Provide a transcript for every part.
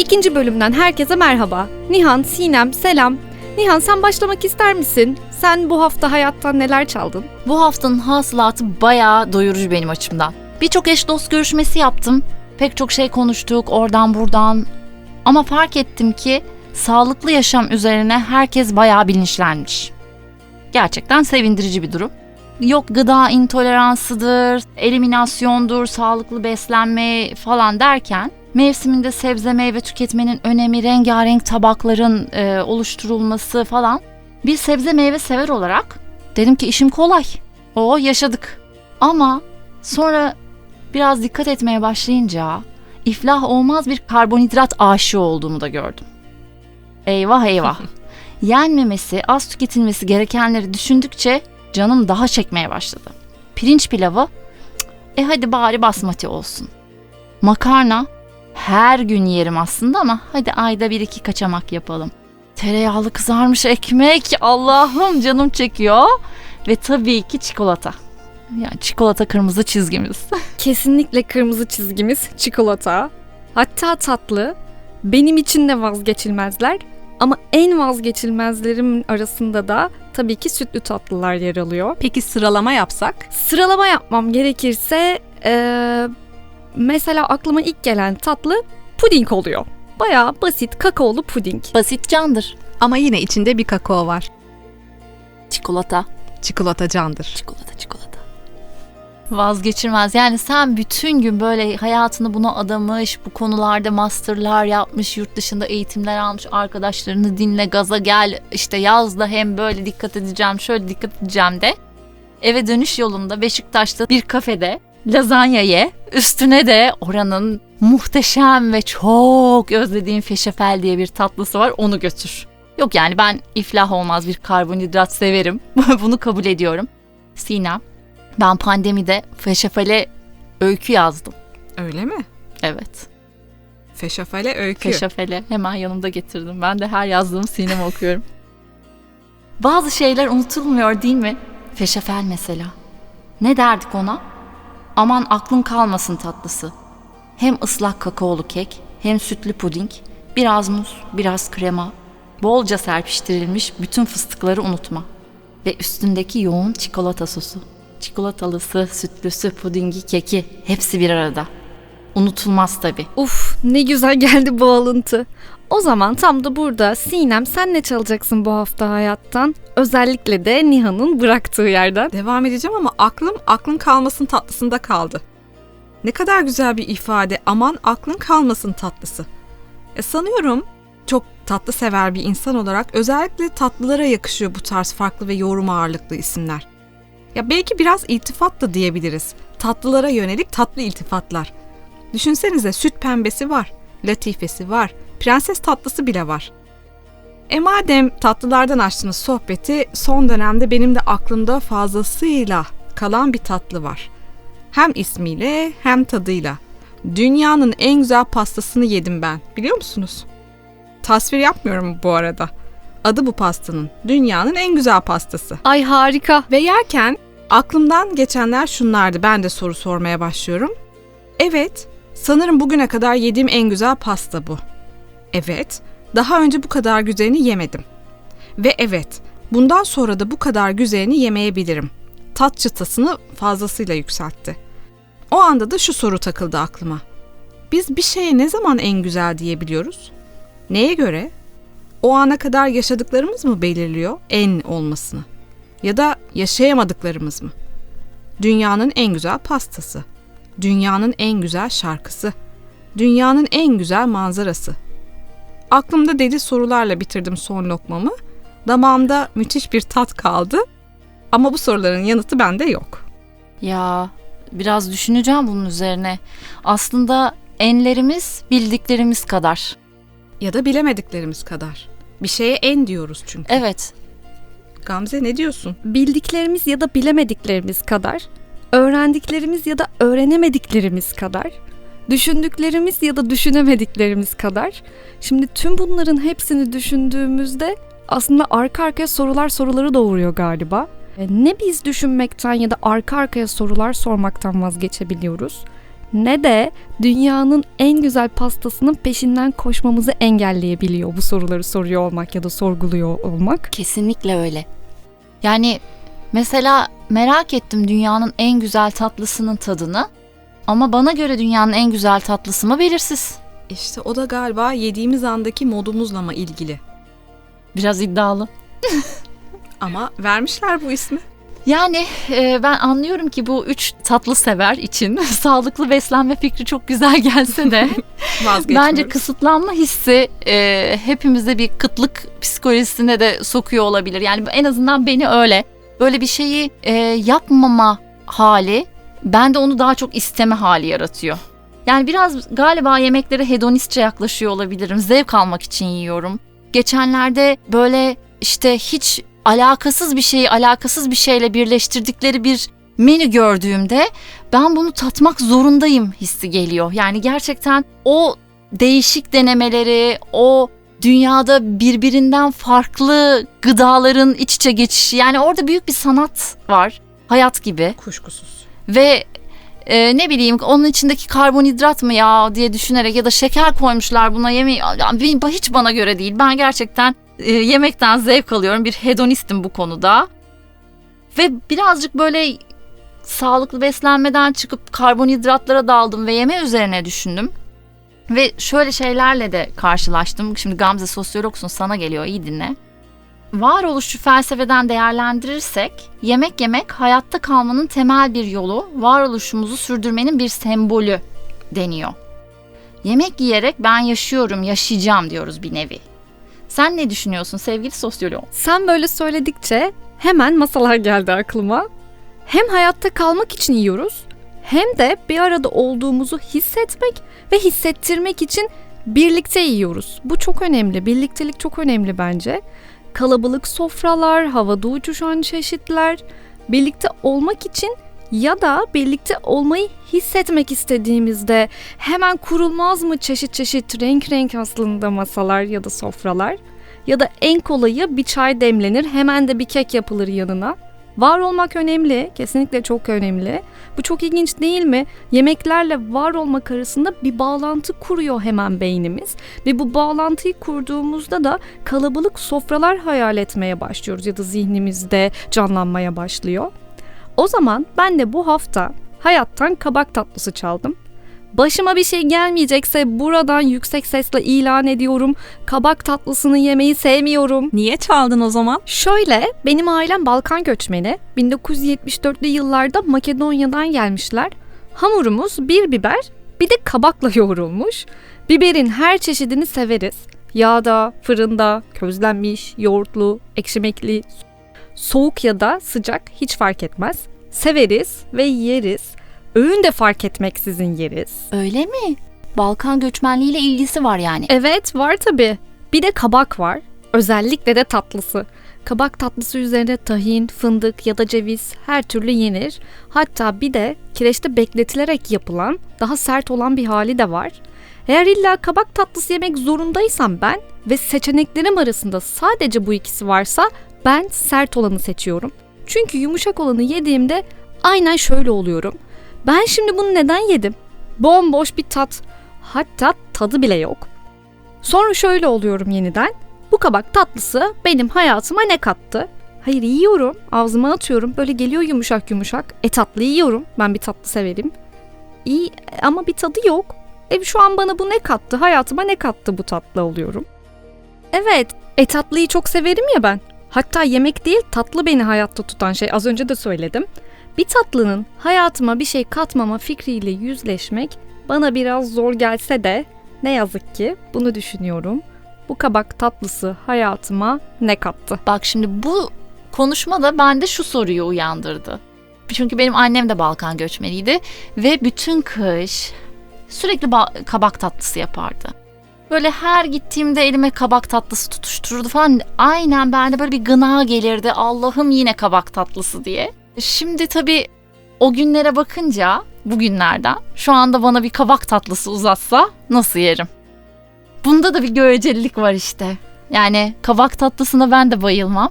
İkinci bölümden herkese merhaba. Nihan, Sinem, selam. Nihan sen başlamak ister misin? Sen bu hafta hayattan neler çaldın? Bu haftanın hasılatı bayağı doyurucu benim açımdan. Birçok eş dost görüşmesi yaptım. Pek çok şey konuştuk oradan buradan. Ama fark ettim ki sağlıklı yaşam üzerine herkes bayağı bilinçlenmiş. Gerçekten sevindirici bir durum. Yok gıda intoleransıdır, eliminasyondur, sağlıklı beslenme falan derken mevsiminde sebze meyve tüketmenin önemi, rengarenk tabakların e, oluşturulması falan. Bir sebze meyve sever olarak dedim ki işim kolay. O yaşadık. Ama sonra biraz dikkat etmeye başlayınca iflah olmaz bir karbonhidrat aşığı olduğumu da gördüm. Eyvah eyvah. Yenmemesi, az tüketilmesi gerekenleri düşündükçe canım daha çekmeye başladı. Pirinç pilavı, e hadi bari basmati olsun. Makarna, her gün yerim aslında ama hadi ayda bir iki kaçamak yapalım. Tereyağlı kızarmış ekmek, Allah'ım canım çekiyor. Ve tabii ki çikolata. Yani çikolata kırmızı çizgimiz. Kesinlikle kırmızı çizgimiz çikolata. Hatta tatlı. Benim için de vazgeçilmezler. Ama en vazgeçilmezlerimin arasında da tabii ki sütlü tatlılar yer alıyor. Peki sıralama yapsak? Sıralama yapmam gerekirse eee, mesela aklıma ilk gelen tatlı puding oluyor. Bayağı basit kakaolu puding. Basit candır. Ama yine içinde bir kakao var. Çikolata. Çikolata candır. Çikolata, çikolata. Vazgeçilmez. Yani sen bütün gün böyle hayatını buna adamış, bu konularda masterlar yapmış, yurt dışında eğitimler almış, arkadaşlarını dinle, gaza gel, işte yazda hem böyle dikkat edeceğim, şöyle dikkat edeceğim de. Eve dönüş yolunda Beşiktaş'ta bir kafede lazanya ye, üstüne de oranın muhteşem ve çok özlediğim feşefel diye bir tatlısı var, onu götür. Yok yani ben iflah olmaz bir karbonhidrat severim. Bunu kabul ediyorum. Sinem, ben pandemide feşefale öykü yazdım. Öyle mi? Evet. Feşafale öykü. Feşefele hemen yanımda getirdim. Ben de her yazdığım Sinem okuyorum. Bazı şeyler unutulmuyor değil mi? Feşefel mesela. Ne derdik ona? Aman aklın kalmasın tatlısı. Hem ıslak kakaolu kek, hem sütlü puding, biraz muz, biraz krema, bolca serpiştirilmiş bütün fıstıkları unutma. Ve üstündeki yoğun çikolata sosu. Çikolatalısı, sütlüsü, pudingi, keki hepsi bir arada. Unutulmaz tabii. Uf ne güzel geldi bu alıntı. O zaman tam da burada Sinem sen ne çalacaksın bu hafta hayattan? Özellikle de Nihan'ın bıraktığı yerden. Devam edeceğim ama aklım aklın kalmasın tatlısında kaldı. Ne kadar güzel bir ifade. Aman aklın kalmasın tatlısı. E sanıyorum çok tatlı sever bir insan olarak özellikle tatlılara yakışıyor bu tarz farklı ve yorum ağırlıklı isimler. Ya belki biraz iltifat da diyebiliriz. Tatlılara yönelik tatlı iltifatlar. Düşünsenize süt pembesi var, latifesi var, prenses tatlısı bile var. E madem tatlılardan açtınız sohbeti, son dönemde benim de aklımda fazlasıyla kalan bir tatlı var. Hem ismiyle hem tadıyla. Dünyanın en güzel pastasını yedim ben. Biliyor musunuz? Tasvir yapmıyorum bu arada. Adı bu pastanın. Dünyanın en güzel pastası. Ay harika. Ve yerken aklımdan geçenler şunlardı. Ben de soru sormaya başlıyorum. Evet, sanırım bugüne kadar yediğim en güzel pasta bu. Evet, daha önce bu kadar güzelini yemedim. Ve evet, bundan sonra da bu kadar güzelini yemeyebilirim. Tat çıtasını fazlasıyla yükseltti. O anda da şu soru takıldı aklıma. Biz bir şeye ne zaman en güzel diyebiliyoruz? Neye göre? O ana kadar yaşadıklarımız mı belirliyor en olmasını? Ya da yaşayamadıklarımız mı? Dünyanın en güzel pastası. Dünyanın en güzel şarkısı. Dünyanın en güzel manzarası. Aklımda deli sorularla bitirdim son lokmamı. Damağımda müthiş bir tat kaldı. Ama bu soruların yanıtı bende yok. Ya biraz düşüneceğim bunun üzerine. Aslında enlerimiz bildiklerimiz kadar. Ya da bilemediklerimiz kadar. Bir şeye en diyoruz çünkü. Evet. Gamze ne diyorsun? Bildiklerimiz ya da bilemediklerimiz kadar, öğrendiklerimiz ya da öğrenemediklerimiz kadar, düşündüklerimiz ya da düşünemediklerimiz kadar. Şimdi tüm bunların hepsini düşündüğümüzde aslında arka arkaya sorular soruları doğuruyor galiba. E, Ne biz düşünmekten ya da arka arkaya sorular sormaktan vazgeçebiliyoruz ne de dünyanın en güzel pastasının peşinden koşmamızı engelleyebiliyor bu soruları soruyor olmak ya da sorguluyor olmak. Kesinlikle öyle. Yani mesela merak ettim dünyanın en güzel tatlısının tadını. Ama bana göre dünyanın en güzel tatlısı mı belirsiz. İşte o da galiba yediğimiz andaki modumuzla mı ilgili. Biraz iddialı. Ama vermişler bu ismi. Yani e, ben anlıyorum ki bu üç tatlı sever için sağlıklı beslenme fikri çok güzel gelse de bence kısıtlanma hissi e, hepimize bir kıtlık psikolojisine de sokuyor olabilir. Yani en azından beni öyle böyle bir şeyi e, yapmama hali bende onu daha çok isteme hali yaratıyor. Yani biraz galiba yemeklere hedonistçe yaklaşıyor olabilirim. Zevk almak için yiyorum. Geçenlerde böyle işte hiç alakasız bir şeyi alakasız bir şeyle birleştirdikleri bir menü gördüğümde ben bunu tatmak zorundayım hissi geliyor. Yani gerçekten o değişik denemeleri, o dünyada birbirinden farklı gıdaların iç içe geçişi yani orada büyük bir sanat var. Hayat gibi Kuşkusuz. Ve e, ne bileyim onun içindeki karbonhidrat mı ya diye düşünerek ya da şeker koymuşlar buna yemeği hiç bana göre değil. Ben gerçekten e, yemekten zevk alıyorum. Bir hedonistim bu konuda. Ve birazcık böyle sağlıklı beslenmeden çıkıp karbonhidratlara daldım ve yeme üzerine düşündüm. Ve şöyle şeylerle de karşılaştım. Şimdi Gamze sosyologsun sana geliyor iyi dinle. Varoluşçu felsefeden değerlendirirsek, yemek yemek hayatta kalmanın temel bir yolu, varoluşumuzu sürdürmenin bir sembolü deniyor. Yemek yiyerek ben yaşıyorum, yaşayacağım diyoruz bir nevi. Sen ne düşünüyorsun sevgili sosyolog? Sen böyle söyledikçe hemen masalar geldi aklıma. Hem hayatta kalmak için yiyoruz hem de bir arada olduğumuzu hissetmek ve hissettirmek için birlikte yiyoruz. Bu çok önemli. Birliktelik çok önemli bence. Kalabalık sofralar, havada uçuşan çeşitler, birlikte olmak için ya da birlikte olmayı hissetmek istediğimizde hemen kurulmaz mı çeşit çeşit renk renk aslında masalar ya da sofralar? Ya da en kolayı bir çay demlenir hemen de bir kek yapılır yanına. Var olmak önemli, kesinlikle çok önemli. Bu çok ilginç değil mi? Yemeklerle var olmak arasında bir bağlantı kuruyor hemen beynimiz. Ve bu bağlantıyı kurduğumuzda da kalabalık sofralar hayal etmeye başlıyoruz ya da zihnimizde canlanmaya başlıyor. O zaman ben de bu hafta hayattan kabak tatlısı çaldım. Başıma bir şey gelmeyecekse buradan yüksek sesle ilan ediyorum. Kabak tatlısını yemeyi sevmiyorum. Niye çaldın o zaman? Şöyle, benim ailem Balkan göçmeni. 1974'lü yıllarda Makedonya'dan gelmişler. Hamurumuz bir biber, bir de kabakla yoğrulmuş. Biberin her çeşidini severiz. Yağda, fırında, közlenmiş, yoğurtlu, ekşimekli, soğuk ya da sıcak hiç fark etmez. Severiz ve yeriz. Öğün de fark etmeksizin yeriz. Öyle mi? Balkan göçmenliğiyle ilgisi var yani. Evet var tabi. Bir de kabak var. Özellikle de tatlısı. Kabak tatlısı üzerine tahin, fındık ya da ceviz her türlü yenir. Hatta bir de kireçte bekletilerek yapılan, daha sert olan bir hali de var. Eğer illa kabak tatlısı yemek zorundaysam ben ve seçeneklerim arasında sadece bu ikisi varsa ben sert olanı seçiyorum. Çünkü yumuşak olanı yediğimde aynen şöyle oluyorum. Ben şimdi bunu neden yedim? Bomboş bir tat. Hatta tadı bile yok. Sonra şöyle oluyorum yeniden. Bu kabak tatlısı benim hayatıma ne kattı? Hayır yiyorum, ağzıma atıyorum. Böyle geliyor yumuşak yumuşak. E tatlı yiyorum. Ben bir tatlı severim. İyi ama bir tadı yok. E şu an bana bu ne kattı? Hayatıma ne kattı bu tatlı oluyorum. Evet, e tatlıyı çok severim ya ben. Hatta yemek değil tatlı beni hayatta tutan şey. Az önce de söyledim. Bir tatlının hayatıma bir şey katmama fikriyle yüzleşmek bana biraz zor gelse de ne yazık ki bunu düşünüyorum. Bu kabak tatlısı hayatıma ne kattı? Bak şimdi bu konuşma da bende şu soruyu uyandırdı. Çünkü benim annem de Balkan göçmeniydi ve bütün kış sürekli ba- kabak tatlısı yapardı. Böyle her gittiğimde elime kabak tatlısı tutuştururdu falan. Aynen bende böyle bir gına gelirdi. Allah'ım yine kabak tatlısı diye. Şimdi tabii o günlere bakınca bugünlerden şu anda bana bir kabak tatlısı uzatsa nasıl yerim? Bunda da bir görecelilik var işte. Yani kabak tatlısına ben de bayılmam.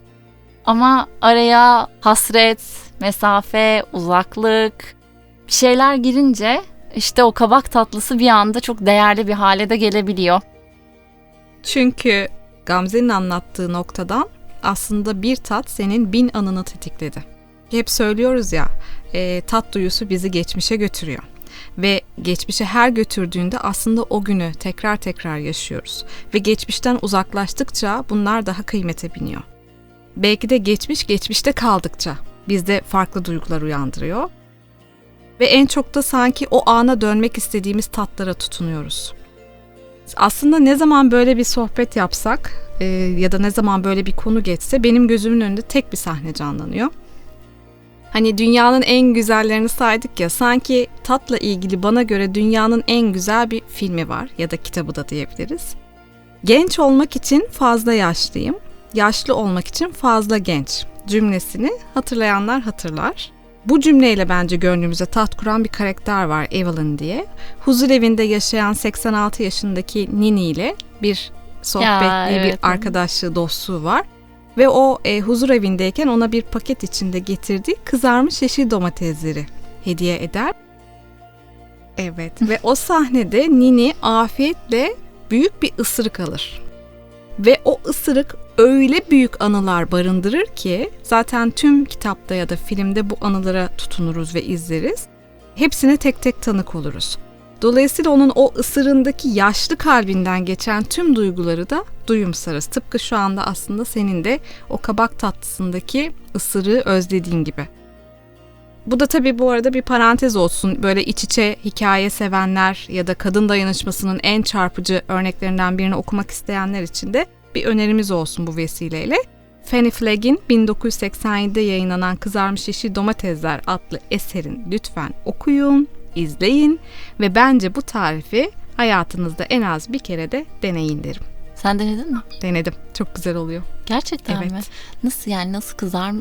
Ama araya hasret, mesafe, uzaklık bir şeyler girince işte o kabak tatlısı bir anda çok değerli bir hale de gelebiliyor. Çünkü Gamze'nin anlattığı noktadan aslında bir tat senin bin anını tetikledi. Hep söylüyoruz ya, e, tat duyusu bizi geçmişe götürüyor. Ve geçmişe her götürdüğünde aslında o günü tekrar tekrar yaşıyoruz. Ve geçmişten uzaklaştıkça bunlar daha kıymete biniyor. Belki de geçmiş geçmişte kaldıkça bizde farklı duygular uyandırıyor. Ve en çok da sanki o ana dönmek istediğimiz tatlara tutunuyoruz. Aslında ne zaman böyle bir sohbet yapsak e, ya da ne zaman böyle bir konu geçse benim gözümün önünde tek bir sahne canlanıyor. Hani dünyanın en güzellerini saydık ya sanki tatla ilgili bana göre dünyanın en güzel bir filmi var ya da kitabı da diyebiliriz. Genç olmak için fazla yaşlıyım, yaşlı olmak için fazla genç cümlesini hatırlayanlar hatırlar. Bu cümleyle bence gönlümüze tat kuran bir karakter var Evelyn diye. Huzur evinde yaşayan 86 yaşındaki Nini ile bir sohbetli evet. bir arkadaşlığı, dostluğu var. Ve o e, huzur evindeyken ona bir paket içinde getirdiği kızarmış yeşil domatesleri hediye eder. Evet ve o sahnede Nini afiyetle büyük bir ısırık alır. Ve o ısırık öyle büyük anılar barındırır ki zaten tüm kitapta ya da filmde bu anılara tutunuruz ve izleriz. Hepsine tek tek tanık oluruz. Dolayısıyla onun o ısırındaki yaşlı kalbinden geçen tüm duyguları da duyumsarız. Tıpkı şu anda aslında senin de o kabak tatlısındaki ısırığı özlediğin gibi. Bu da tabii bu arada bir parantez olsun. Böyle iç içe hikaye sevenler ya da kadın dayanışmasının en çarpıcı örneklerinden birini okumak isteyenler için de bir önerimiz olsun bu vesileyle. Fanny Flagg'in 1987'de yayınlanan Kızarmış Yeşil Domatesler adlı eserin lütfen okuyun, izleyin ve bence bu tarifi hayatınızda en az bir kere de deneyin derim. Sen denedin mi? Denedim. Çok güzel oluyor. Gerçekten Evet. mi? Nasıl yani nasıl kızar?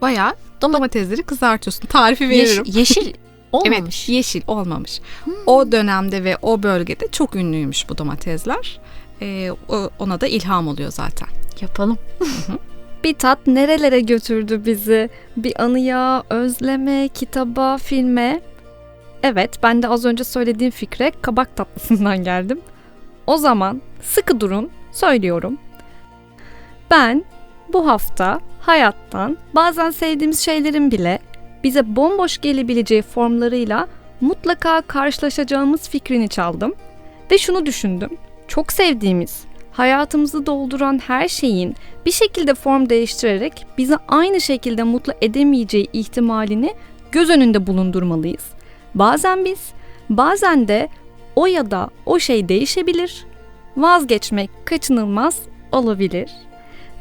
Bayağı Doma- domatesleri kızartıyorsun. Tarifi Yeş- veririm. yeşil olmamış. Evet, yeşil olmamış. O dönemde ve o bölgede çok ünlüymüş bu domatesler. Ee, ona da ilham oluyor zaten. Yapalım. Bir tat nerelere götürdü bizi? Bir anıya, özleme, kitaba, filme. Evet, ben de az önce söylediğim fikre kabak tatlısından geldim. O zaman sıkı durun, söylüyorum. Ben bu hafta hayattan bazen sevdiğimiz şeylerin bile bize bomboş gelebileceği formlarıyla mutlaka karşılaşacağımız fikrini çaldım ve şunu düşündüm. Çok sevdiğimiz, hayatımızı dolduran her şeyin bir şekilde form değiştirerek bizi aynı şekilde mutlu edemeyeceği ihtimalini göz önünde bulundurmalıyız. Bazen biz, bazen de o ya da o şey değişebilir. Vazgeçmek kaçınılmaz olabilir.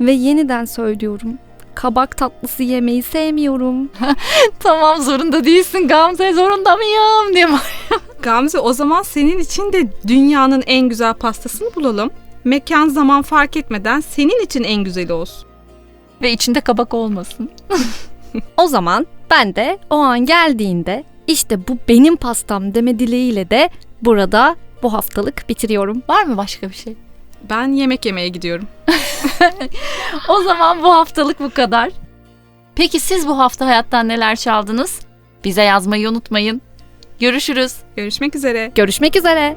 Ve yeniden söylüyorum. Kabak tatlısı yemeyi sevmiyorum. Tamam zorunda değilsin Gamze zorunda mıyım diye Gamze o zaman senin için de dünyanın en güzel pastasını bulalım. Mekan zaman fark etmeden senin için en güzeli olsun. Ve içinde kabak olmasın. O zaman ben de o an geldiğinde işte bu benim pastam deme dileğiyle de burada bu haftalık bitiriyorum. Var mı başka bir şey? Ben yemek yemeye gidiyorum. O zaman bu haftalık bu kadar. Peki siz bu hafta hayattan neler çaldınız? Bize yazmayı unutmayın. Görüşürüz. Görüşmek üzere. Görüşmek üzere.